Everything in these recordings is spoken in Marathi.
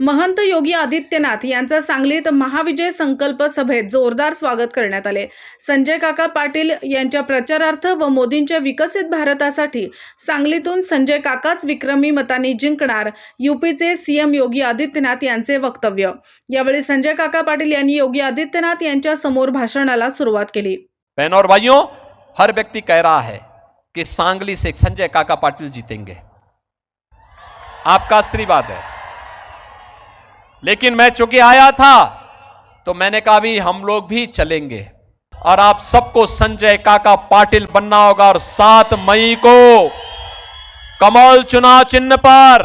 महंत योगी आदित्यनाथ यांचा सांगलीत महाविजय संकल्प सभेत जोरदार स्वागत करण्यात आले. संजय काका पाटील यांच्या प्रचारार्थ व मोदींच्या विकसित भारतासाठी सांगलीतून संजय काकाच विक्रमी मतांनी जिंकणार युपीचे सीएम योगी आदित्यनाथ यांचे वक्तव्य. यावेळी संजय काका पाटील यांनी योगी आदित्यनाथ यांच्या समोर भाषणाला सुरुवात केली. बहनों और भाइयों हर व्यक्ति कह रहा है कि सांगली से संजय काका पाटिल जीतेंगे। आपका आशीर्वाद है। लेकिन मैं चूँकि आया था तो मैंने कहा भी हम लोग भी चलेंगे। और आप सबको संजय काका पाटिल बनना होगा और सात मई को कमल चुनाव चिन्ह पर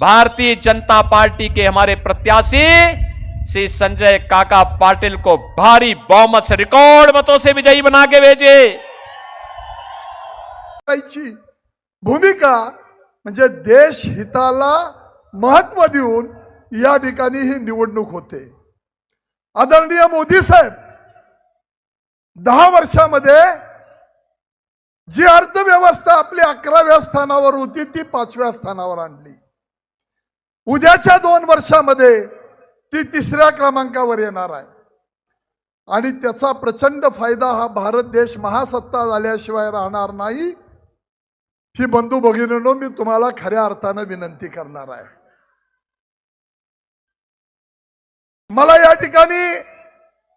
भारतीय जनता पार्टी के हमारे प्रत्याशी श्री संजय काका पाटिल को भारी बहुमत से रिकॉर्ड मतों से विजयी बना के भेजे। भूमिका देश हिताला महत्व देऊन या ठिकाणी ही निवडणूक होते. आदरणीय मोदी साहेब दहा वर्षामध्ये जी अर्थव्यवस्था आपली अकराव्या स्थानावर होती ती पाचव्या स्थानावर आणली. उद्याच्या दोन वर्षामध्ये ती तिसऱ्या क्रमांकावर येणार आहे. आणि त्याचा प्रचंड फायदा हा भारत देश महासत्ता झाल्याशिवाय राहणार नाही. ही बंधू भगिनीनो मी तुम्हाला खऱ्या अर्थानं विनंती करणार आहे. मला या ठिकाणी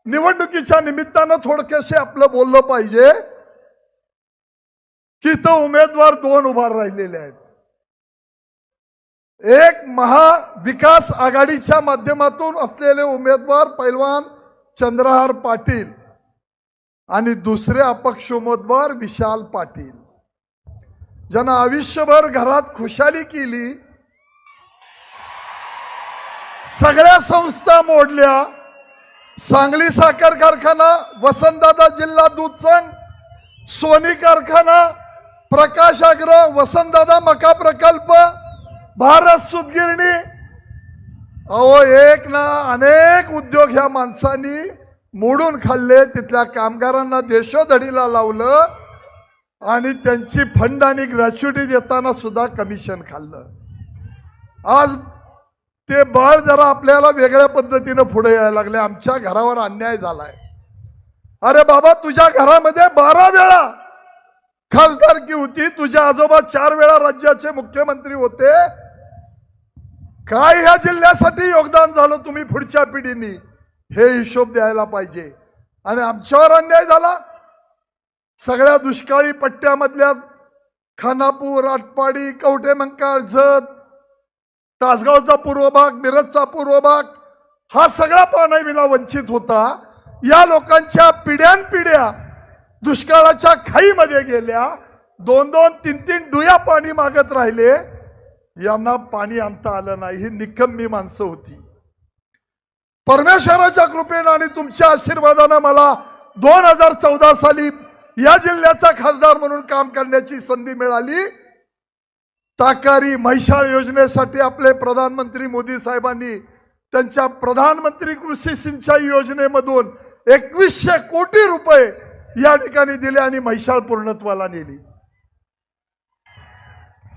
निवडणुकीच्या निमित्तानं थोडकेसे आपलं बोललं पाहिजे की तो उमेदवार दोन उभार राहिलेले आहेत. एक महाविकास आघाडीच्या माध्यमातून असलेले उमेदवार पैलवान चंद्रहार पाटील आणि दुसरे अपक्ष उमेदवार विशाल पाटील. ज्यांना आयुष्यभर घरात खुशाली केली सगळ्या संस्था मोडल्या. सांगली साखर कारखाना वसंतदादा जिल्हा दूध संघ सोनी कारखाना प्रकाश आग्रह वसंतदादा मका प्रकल्प भारत सुतगिरणी. अहो एक ना अनेक उद्योग ह्या माणसांनी मोडून खाल्ले. तिथल्या कामगारांना देशोधडीला लावलं आणि त्यांची फंड आणि ग्रॅच्युटी देताना सुद्धा कमिशन खाल्लं. आज ते बाळ जरा आपल्याला वेगळ्या पद्धतीनं पुढे यायला लागले. आमच्या घरावर अन्याय झालाय. अरे बाबा तुझ्या घरामध्ये बारा वेळा खासदारकी होती. तुझे आजोबा चार वेळा राज्याचे मुख्यमंत्री होते. काय ह्या जिल्ह्यासाठी योगदान झालं तुम्ही पुढच्या पिढीनी? हे हिशोब द्यायला पाहिजे. आणि आमच्यावर अन्याय झाला? सगळ्या दुष्काळी पट्ट्यामधल्या खानापूर आटपाडी कवठे मंकाळ जत तासगावचा पूर्व भाग मिरजचा पूर्व भाग हा सगळा पाण्याविना वंचित होता. या लोकांच्या पिढ्यानपिढ्या दुष्काळाच्या खाईमध्ये गेल्या. दोन दोन तीन तीन डुया पाणी मागत राहिले. यांना पाणी आणता आलं नाही ही निकम्मी माणसं होती. परमेश्वराच्या कृपेनं आणि तुमच्या आशीर्वादानं मला दोन हजार चौदा साली या जिल्ह्याचा खासदार म्हणून काम करण्याची संधी मिळाली. ताकारी म्हैशाळ योजनेसाठी आपले प्रधानमंत्री मोदी साहेबांनी त्यांच्या प्रधानमंत्री कृषी सिंचाई योजनेमधून एकवीसशे कोटी रुपये या ठिकाणी दिले आणि म्हैशाळ पूर्णत्वाला नेली.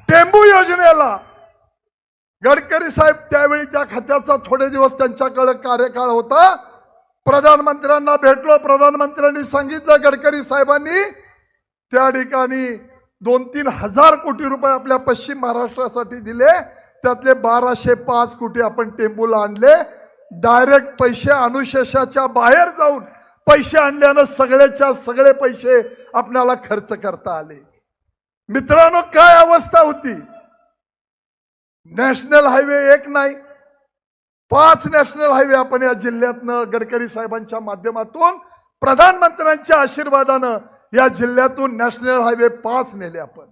टेंबू योजनेला गडकरी साहेब त्यावेळी त्या खात्याचा थोडे दिवस त्यांच्याकडे कार्यकाळ होता. प्रधानमंत्र्यांना भेटलो. प्रधानमंत्र्यांनी सांगितलं गडकरी साहेबांनी त्या ठिकाणी दोन तीन हजार कोटी रुपये आपल्या पश्चिम महाराष्ट्रासाठी दिले. त्यातले बाराशे पाच कोटी आपण टेंबूला आणले. डायरेक्ट पैसे अनुशेषाच्या बाहेर जाऊन पैसे आणल्यानं सगळ्याच्या सगळे पैसे आपल्याला खर्च करता आले. मित्रांनो काय अवस्था होती? नॅशनल हायवे एक नाही. पाच नॅशनल हायवे आपण या जिल्ह्यातनं गडकरी साहेबांच्या माध्यमातून प्रधानमंत्र्यांच्या आशीर्वादानं या जिल्ह्यातून नॅशनल हायवे पाच नेले आपण.